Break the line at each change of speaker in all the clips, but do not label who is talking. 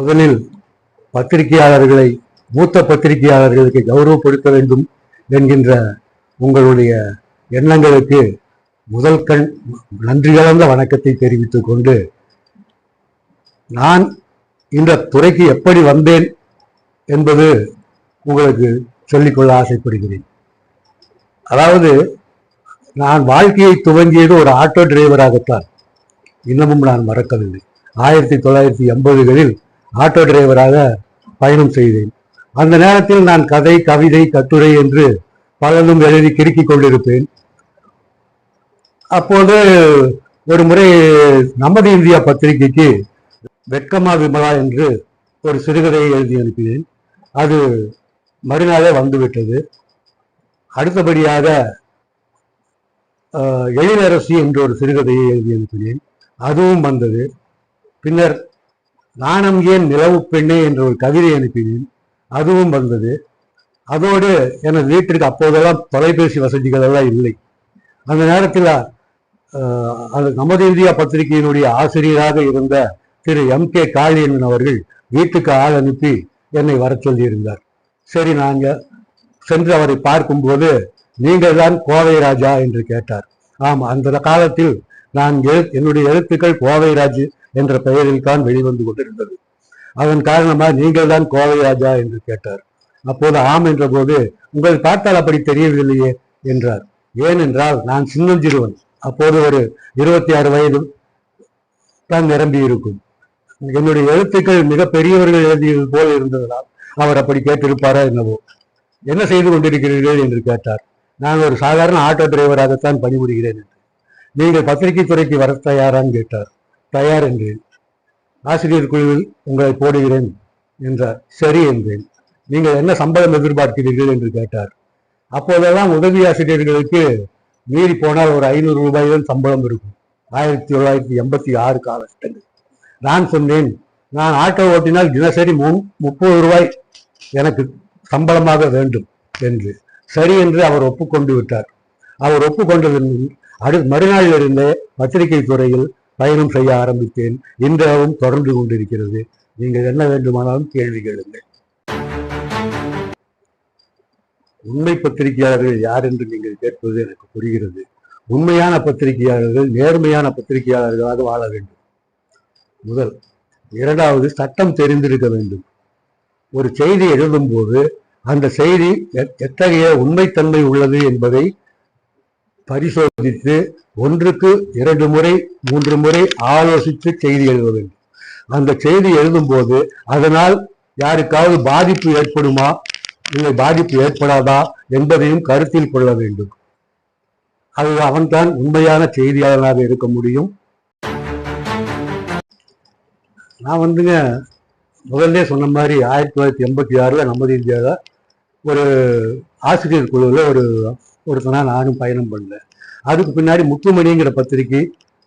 முதலில் பத்திரிகையாளர்களை மூத்த பத்திரிகையாளர்களுக்கு கௌரவப்படுத்த வேண்டும் என்கின்ற உங்களுடைய எண்ணங்களுக்கு முதல் கண் நன்றி கலந்த வணக்கத்தை தெரிவித்துக் கொண்டு நான் இந்த துறைக்கு எப்படி வந்தேன் என்பது உங்களுக்கு சொல்லிக்கொள்ள ஆசைப்படுகிறேன். அதாவது நான் வாழ்க்கையை துவங்கியது ஒரு ஆட்டோ டிரைவராகத்தான். இன்னமும் நான் மறக்கவில்லை. ஆயிரத்தி தொள்ளாயிரத்தி எண்பதுகளில் ஆட்டோ டிரைவராக பயணம் செய்தேன். அந்த நேரத்தில் நான் கதை கவிதை கட்டுரை என்று பலரும் எழுதி கிறுக்கிக் கொண்டிருப்பேன். அப்போது ஒரு முறை நமது இந்தியா பத்திரிகைக்கு வெட்கமா விமலா என்று ஒரு சிறுகதையை எழுதி அனுப்பினேன். அது மறுநாளே வந்துவிட்டது. அடுத்தபடியாக எழிலரசி என்ற ஒரு சிறுகதையை எழுதி அனுப்பினேன். அதுவும் வந்தது. பின்னர் நாணம் ஏன் நிலவு பெண்ணே என்ற ஒரு கவிதை அனுப்பினேன். அதுவும் வந்தது. அதோடு எனது வீட்டிற்கு அப்போதெல்லாம் தொலைபேசி வசதிகள் எல்லாம் இல்லை. அந்த நேரத்தில் அது நமது இந்தியா பத்திரிகையினுடைய ஆசிரியராக இருந்த திரு எம் கே காளியன் அவர்கள் வீட்டுக்கு ஆள் அனுப்பி என்னை வர சொல்லியிருந்தார். சரி நாங்கள் சென்று அவரை பார்க்கும்போது நீங்கள் தான் கோவை ராஜா என்று கேட்டார். ஆம் அந்த காலத்தில் நான் எழு- என்னுடைய எழுத்துக்கள் கோவை ராஜு என்ற பெயரில் தான் வெளிவந்து கொண்டிருந்தது. அதன் காரணமாக நீங்கள் தான் கோவை ராஜா என்று கேட்டார். அப்போது ஆம் என்ற போது உங்கள் பார்த்தால் அப்படி தெரியவில்லையே என்றார். ஏனென்றால் நான் சின்னஞ்சிறுவன் அப்போது ஒரு இருபத்தி ஆறு வயது தான் நிரம்பி இருக்கும் என்னுடைய எழுத்துக்கள் மிக பெரியவர்கள் எழுதியது போல் இருந்ததால் அவர் அப்படி கேட்டிருப்பாரா என்னவோ. என்ன செய்து கொண்டிருக்கிறீர்கள்? என்று கேட்டார். நான் ஒரு சாதாரண ஆட்டோ டிரைவராகத்தான் பணிபுரிகிறேன் என்று. நீங்கள் பத்திரிகை துறைக்கு வர தயாரான்னு கேட்டார். தயார் என்றேன் ஆசிரியர் குழுவில் உங்களை போடுகிறேன் என்றார் சரி என்றேன். நீங்கள் என்ன சம்பளம் எதிர்பார்க்கிறீர்கள் என்று கேட்டார். அப்போதெல்லாம் உதவி ஆசிரியர்களுக்கு மீறி போனால் ஒரு ஐநூறு ரூபாய் தான் சம்பளம் இருக்கும். ஆயிரத்தி தொள்ளாயிரத்தி எண்பத்தி ஆறு காலகட்டங்கள். நான் சொன்னேன் நான் ஆட்டோ ஓட்டினால் தினசரி மு- முப்பது ரூபாய் எனக்கு சம்பளமாக வேண்டும் என்று. சரி என்று அவர் ஒப்புக்கொண்டு விட்டார். அவர் ஒப்புக்கொண்டதன் அடு மறுநாளில் இருந்தே பத்திரிகை துறையில் பயணம் செய்ய ஆரம்பித்தேன். இன்றளவும் தொடர்ந்து கொண்டிருக்கிறது. நீங்கள் என்ன வேண்டுமானாலும் கேள்வி கேளுங்கள். உண்மை பத்திரிகையாளர்கள் யார் என்று நீங்கள் கேட்பது எனக்கு புரிகிறது. உண்மையான பத்திரிகையாளர்கள் நேர்மையான பத்திரிகையாளர்களாக வாழ வேண்டும். முதல் இரண்டாவது சட்டம் தெரிந்திருக்க வேண்டும். ஒரு செய்தி எழுதும்போது அந்த செய்தி எத்- எத்தகைய உண்மைத்தன்மை உள்ளது என்பதை பரிசோதித்து ஒன்றுக்கு இரண்டு முறை மூன்று முறை ஆலோசித்து செய்தி எழுத வேண்டும். அந்த செய்தி எழுதும்போது அதனால் யாருக்காவது பாதிப்பு ஏற்படுமா? இல்லை பாதிப்பு ஏற்படாதா என்பதையும் கருத்தில் கொள்ள வேண்டும். அது அவன்தான் உண்மையான செய்தியாளனாக இருக்க முடியும். நான் வந்துங்க முதல்ல சொன்ன மாதிரி ஆயிரத்தி தொள்ளாயிரத்தி எண்பத்தி ஆறுல நமது இந்தியாவில் ஒரு ஆசிரியர் குழுவில் ஒரு ஒருத்தனா நானும் பயணம் பண்ணேன் அதுக்கு பின்னாடி முத்துமணிங்கிற பத்திரிகை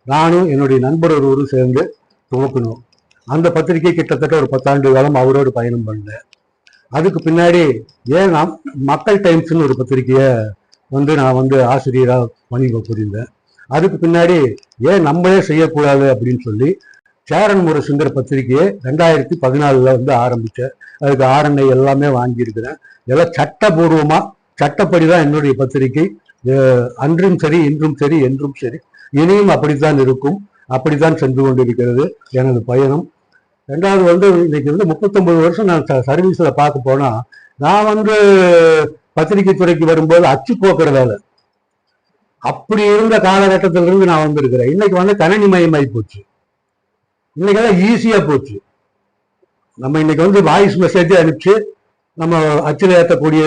நானும் என்னுடைய நண்பர் ஒருவரும் சேர்ந்து துவக்கணும் அந்த பத்திரிகை கிட்டத்தட்ட ஒரு பத்தாண்டு காலம் அவரோடு பயணம் பண்ணேன் அதுக்கு பின்னாடி ஏன் நான் மக்கள் டைம்ஸ்னு ஒரு பத்திரிகையை வந்து நான் வந்து ஆசிரியராக பணி புரிந்தேன் அதுக்கு பின்னாடி ஏன் நம்மளே செய்யக்கூடாது அப்படின்னு சொல்லி சேரன் முரசுங்கிற பத்திரிகையை ரெண்டாயிரத்தி பதினாலில் வந்து ஆரம்பித்தேன் அதுக்கு ஆரண்ணை எல்லாமே வாங்கியிருக்கிறேன். எல்லாம் சட்டபூர்வமாக சட்டப்படி தான் என்னுடைய பத்திரிகை. அன்றும் சரி இன்றும் சரி என்றும் சரி. இனியும் அப்படித்தான் இருக்கும். அப்படித்தான் சென்று கொண்டிருக்கிறது எனது பயணம். ரெண்டாவது வந்து இன்னைக்கு வந்து முப்பத்தொன்பது வருஷம் நான் சர்வீஸில் பார்க்க போனால் நான் வந்து பத்திரிகை துறைக்கு வரும்போது அச்சு போக்குற வேலை. அப்படி இருந்த காலகட்டத்திலிருந்து நான் வந்திருக்கிறேன். இன்னைக்கு வந்து கணனி மயமாகி போச்சு. இன்னைக்கெல்லாம் ஈஸியாக போச்சு. நம்ம இன்னைக்கு வந்து வாய்ஸ் மெசேஜ் அனுப்பிச்சு நம்ம அச்சில் ஏற்றக்கூடிய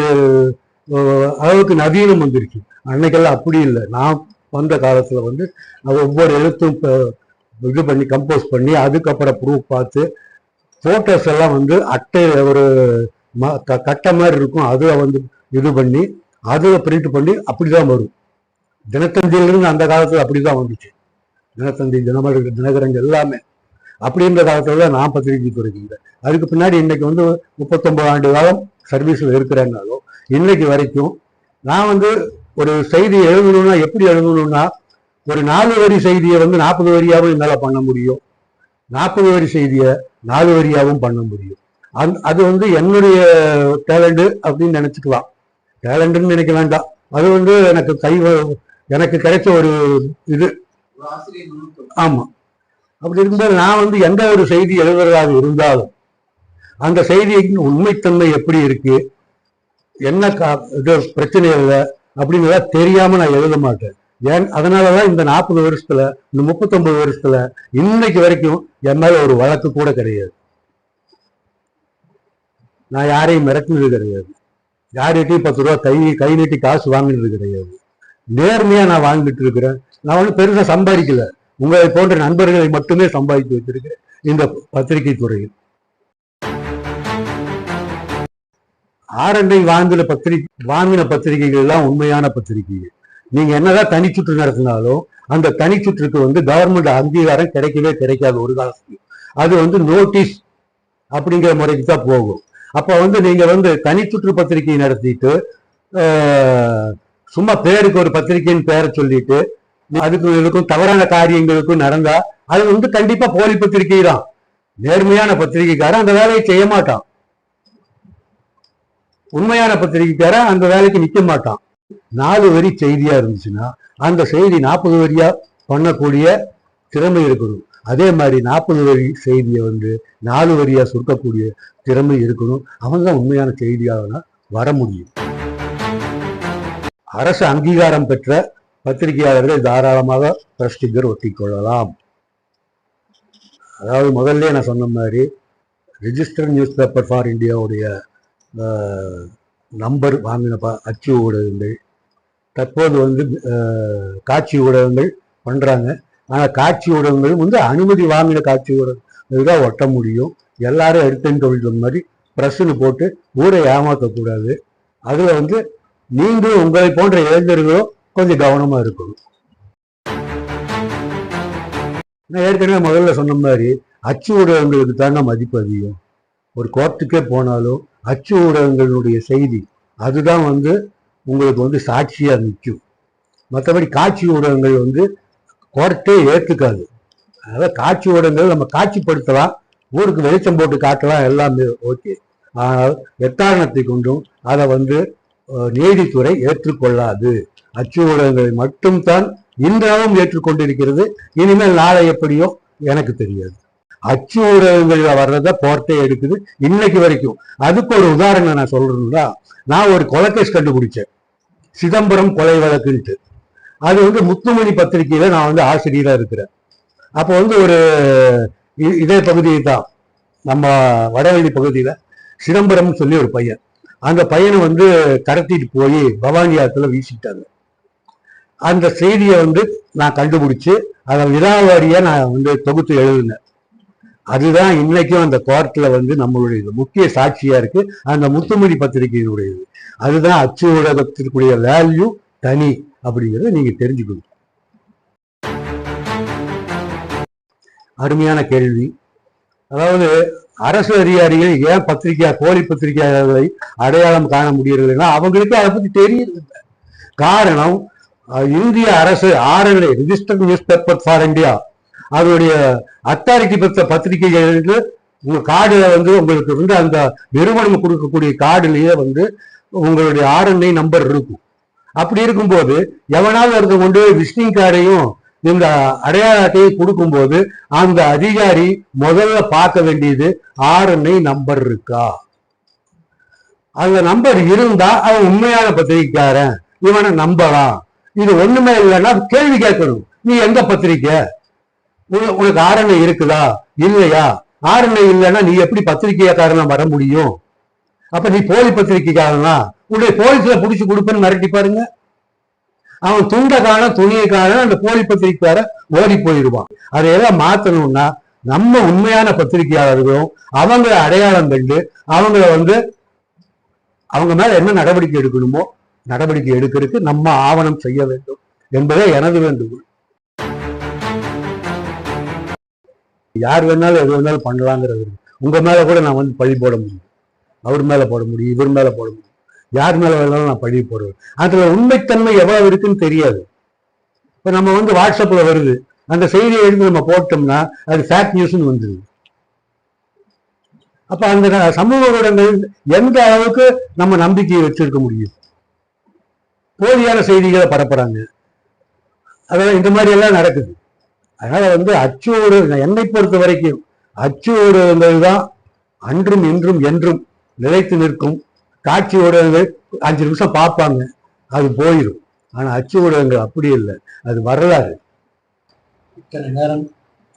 அளவுக்கு நவீனம் வந்துருச்சு அன்னைக்கெல்லாம் அப்படி இல்லை. நான் வந்த காலத்தில் வந்து ஒவ்வொரு எழுத்தும் இப்போ இது பண்ணி கம்போஸ் பண்ணி அதுக்கப்புறம் ப்ரூஃப் பார்த்து ஃபோட்டோஸ் எல்லாம் வந்து அட்டை ஒரு ம- க- கட்டை மாதிரி இருக்கும். அதை வந்து இது பண்ணி அதில் பிரிண்ட் பண்ணி அப்படி தான் வரும். தினத்தந்தியிலிருந்து அந்த காலத்தில் அப்படி தான் வந்துச்சு. தினத்தந்தி தினமலர் தினகரன் எல்லாமே. அப்படின்ற காலத்தில் தான் நான் பத்திரிகை துறைக்கின்றேன் அதுக்கு பின்னாடி இன்னைக்கு வந்து முப்பத்தொம்பது ஆண்டு காலம் சர்வீஸில் இருக்கிறேன்னாலும் இன்றைக்கு வரைக்கும் நான் வந்து ஒரு செய்தி எழுதணும்னா எப்படி எழுதணும்னா ஒரு நாலு வரி செய்தியை வந்து நாற்பது வரியாகவும் என்னால் பண்ண முடியும். நாற்பது வரி செய்தியை நாலு வரியாகவும் பண்ண முடியும். அந் அது வந்து என்னுடைய டேலண்டு அப்படின்னு நினச்சிக்கலாம். டேலண்டுன்னு நினைக்க வேண்டாம். அது வந்து எனக்கு கை எனக்கு கிடைச்ச ஒரு இது. ஆமாம் அப்படி இருக்கும்போது நான் வந்து எந்த ஒரு செய்தி எழுதுறதாக இருந்தாலும் அந்த செய்தியின் உண்மைத்தன்மை எப்படி இருக்குது என்ன கா- இது பிரச்சனை இல்லை அப்படிங்கிறத தெரியாம நான் எழுத மாட்டேன். ஏன் அதனாலதான் இந்த நாற்பது வருஷத்துல இந்த முப்பத்தொன்பது வருஷத்துல இன்னைக்கு வரைக்கும் என் மேல ஒரு வழக்கு கூட கிடையாது. நான் யாரையும் மிரட்டினது கிடையாது. யார்கிட்டையும் பத்து ரூபா கை கை நீட்டி காசு வாங்கினது கிடையாது. நேர்மையா நான் வாங்கிட்டு இருக்கிறேன். நான் வந்து பெருசா சம்பாதிக்கல. உங்களை போன்ற நண்பர்களை மட்டுமே சம்பாதித்து வச்சிருக்கிறேன். இந்த பத்திரிகை துறையில். ஆரண்டை வாங்கின பத்திரிகை வாங்கின பத்திரிகைகள் எல்லாம் உண்மையான பத்திரிகைகள். நீங்க என்னதான் தனிச்சுற்று நடத்தினாலும் அந்த தனிச்சுற்றுக்கு வந்து கவர்மெண்ட் அங்கீகாரம் கிடைக்கவே கிடைக்காது ஒரு காலத்துக்கு. அது வந்து நோட்டீஸ் அப்படிங்கிற முறைக்கு தான் போகும். அப்ப வந்து நீங்க வந்து தனிச்சுற்று பத்திரிகை நடத்திட்டு சும்மா பேருக்கு ஒரு பத்திரிகைன்னு பேரை சொல்லிட்டு அதுக்கு இதுக்கும் தவறான காரியங்களுக்கும் நடந்தா அது வந்து கண்டிப்பா போலி பத்திரிகை தான் நேர்மையான பத்திரிகைக்காரன் அந்த வேலையை செய்ய மாட்டான். உண்மையான பத்திரிகைக்காரன் அந்த வேலைக்கு நிக்க மாட்டான். நாலு வரி செய்தியா இருந்துச்சுன்னா அந்த செய்தி நாற்பது வரியா பண்ணக்கூடிய திறமை இருக்கணும். அதே மாதிரி நாற்பது வரி செய்தியை வந்து நாலு வரியா சுருக்கக்கூடிய திறமை இருக்கணும். அவன் தான் உண்மையான செய்தியாக வர முடியும். அரசு அங்கீகாரம் பெற்ற பத்திரிகையாளர்கள் தாராளமாக பிரஸ்டிக்கர் ஒட்டிக் கொள்ளலாம் அதாவது முதல்ல நான் சொன்ன மாதிரி ரிஜிஸ்டர் நியூஸ் பேப்பர் ஃபார் இந்தியாவுடைய நம்பர் வாங்கின ப அச்சு ஊடகங்கள் தற்போது வந்து காட்சி ஊடகங்கள் பண்ணுறாங்க ஆனால் காட்சி ஊடகங்கள் வந்து அனுமதி வாங்கின காட்சி ஊடகங்கள் தான் ஒட்ட முடியும். எல்லாரும் எடுத்துன்னு சொல்கிற மாதிரி ப்ரெஸ்ஸுன்னு போட்டு ஊரை ஏமாற்றக்கூடாது அதில் வந்து நீங்களும் உங்களை போன்ற இளைஞர்களும் கொஞ்சம் கவனமாக இருக்கணும். நான் ஏற்கனவே முதல்ல சொன்ன மாதிரி அச்சு ஊடகங்களுக்கு தாங்க மதிப்பு அதிகம். ஒரு கோர்ட்டுக்கே போனாலும் அச்சு ஊடகங்களுடைய செய்தி அதுதான் வந்து உங்களுக்கு வந்து சாட்சியாக நிற்கும் மற்றபடி காட்சி ஊடகங்கள் வந்து கோர்ட்டே ஏற்றுக்காது அதாவது காட்சி ஊடகங்கள் நம்ம காட்சிப்படுத்தலாம் ஊருக்கு வெளிச்சம் போட்டு காட்டலாம் எல்லாமே ஓகே. ஆனால் எத்தாரணத்தை கொண்டும் அதை வந்து நீதித்துறை ஏற்றுக்கொள்ளாது. அச்சு ஊடகங்களை மட்டும்தான் இன்றளவும் ஏற்றுக்கொண்டிருக்கிறது. இனிமேல் நாளை எப்படியோ எனக்கு தெரியாது. அச்சு ஊடகங்கள்ல வர்றத போர்ட்டே எடுக்குது இன்னைக்கு வரைக்கும். அதுக்கு ஒரு உதாரணம் நான் சொல்றேன்னா நான் ஒரு கொலைகேஸ் கண்டுபிடிச்சேன். சிதம்பரம் கொலை வழக்குன்ட்டு. அது வந்து முத்துமணி பத்திரிகையில நான் வந்து ஆசிரியராக இருக்கிறேன். அப்போ வந்து ஒரு இதே பகுதியை தான். நம்ம வடவெளி பகுதியில சிதம்பரம் சொல்லி ஒரு பையன். அந்த பையனை வந்து கடத்திட்டு போய் பவானி ஆத்துல வீசிட்டாங்க. அந்த செய்தியை வந்து நான் கண்டுபிடிச்சு அதை விராவாரியா நான் வந்து தொகுத்து எழுதினேன். அதுதான் இன்னைக்கும் அந்த கோர்ட்ல வந்து நம்மளுடைய முக்கிய சாட்சியா இருக்கு. அந்த முத்துமணி பத்திரிகையினுடையது. அதுதான் அச்சு ஊடகத்திற்குரிய வேல்யூ தனி அப்படிங்கிறத நீங்க தெரிஞ்சுக்கணும். அருமையான கேள்வி. அதாவது அரசு அதிகாரிகள் ஏன் பத்திரிகையா கோழி பத்திரிகையாளர்களை அடையாளம் காண முடியறதுன்னா அவங்களுக்கு அதை பத்தி தெரியல காரணம் இந்திய அரசு RNI register news paper for India அதனுடைய அத்தாரிட்டி பெற்ற பத்திரிகைகளுக்கு உங்க கார்டுல வந்து உங்களுக்கு வந்து அந்த நிறுவனம் கொடுக்கக்கூடிய கார்டுலயே வந்து உங்களுடைய ஆர்என்ஐ நம்பர் இருக்கும். அப்படி இருக்கும்போது எவனாவது இருந்து கொண்டு விசிட்டிங் கார்டையும் இந்த அடையாள அட்டையை கொடுக்கும்போது அந்த அதிகாரி முதல்ல பார்க்க வேண்டியது ஆர்என்ஐ நம்பர் இருக்கா? அந்த நம்பர் இருந்தா அவன் உண்மையான பத்திரிக்கைக்காரன். இவனை நம்பலாம். இது ஒண்ணுமே இல்லைன்னா கேள்வி கேட்கணும். நீ எந்த பத்திரிக்கை? உனக்கு ஆர்என்ஐ இருக்குதா? இல்லையா? ஆர்என்ஐ இல்லைன்னா நீ எப்படி பத்திரிகையாக்காரனா வர முடியும்? அப்ப நீ போலி பத்திரிக்கைக்காரனா உன்னை போலீஸ்ல புடிச்சு கொடுப்பேன்னு மிரட்டி பாருங்க. அவன் துண்டை காண துணியை காண அந்த போலி பத்திரிகைக்கார ஓடி போயிடுவான். அதையெல்லாம் மாத்தணும்னா நம்ம உண்மையான பத்திரிகையாளர்களும் அவங்கள அடையாளம் கண்டு அவங்கள வந்து அவங்க மேல என்ன நடவடிக்கை எடுக்கணுமோ நடவடிக்கை எடுக்கிறதுக்கு நம்ம ஆவணம் செய்ய வேண்டும் என்பதே எனது வேண்டுகோள். யார் வேணாலும் எது வேணாலும் பண்ணலாங்கிறது உங்கள் உங்க மேல கூட நான் வந்து பழி போட முடியும். அவர் மேல போட முடியும் இவர் மேல போட முடியும். யார் மேல வேணாலும் நான் பழி போடுவேன். அதுல உண்மைத்தன்மை எவ்வளவு இருக்குன்னு தெரியாது. இப்ப நம்ம வந்து வாட்ஸ்அப்ல வருது. அந்த செய்தியை எடுத்து நம்ம போட்டோம்னா அது ஃபேக் நியூஸ்னு வந்துருது. அப்ப அந்த சமூக ஊடகங்கள் எந்த அளவுக்கு நம்ம நம்பிக்கையை வச்சிருக்க முடியும்? போலியான செய்திகளை பரப்புறாங்க. அதெல்லாம் இந்த மாதிரி எல்லாம் நடக்குது. அதனால வந்து அச்சு என்னை பொறுத்த வரைக்கும் அச்சு ஊடகங்கள் தான் அன்றும் இன்றும் என்றும் நிலைத்து நிற்கும். காட்சி ஊடகங்கள் அஞ்சு நிமிஷம் பார்ப்பாங்க அது போயிடும் ஆனா அச்சு ஊடகங்கள் அப்படி இல்லை அது வரலாறு.
இத்தனை நேரம்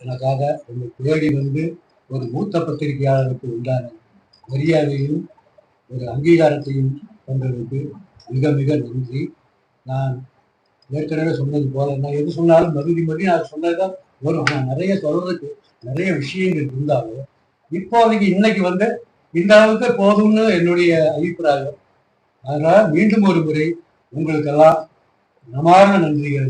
எனக்காக உங்கள் தேடி வந்து ஒரு மூத்த பத்திரிகையாளருக்கு உண்டான மரியாதையும் ஒரு அங்கீகாரத்தையும் கொண்டதற்கு மிக மிக நன்றி. நான் ஏற்கனவே சொன்னது போல நான் எது சொன்னாலும் மறுபடி மறுபடியும் நான் சொன்னதுதான் வரும். ஆனால் நிறைய சொல்றதுக்கு நிறைய விஷயங்கள் இருந்தாலும் இப்போதைக்கு இன்னைக்கு வந்து இந்த அளவுக்கு போதும்னு என்னுடைய அபிப்பிராயம். அதனால மீண்டும் ஒரு முறை உங்களுக்கெல்லாம் மனமார்ந்த நன்றிகள்.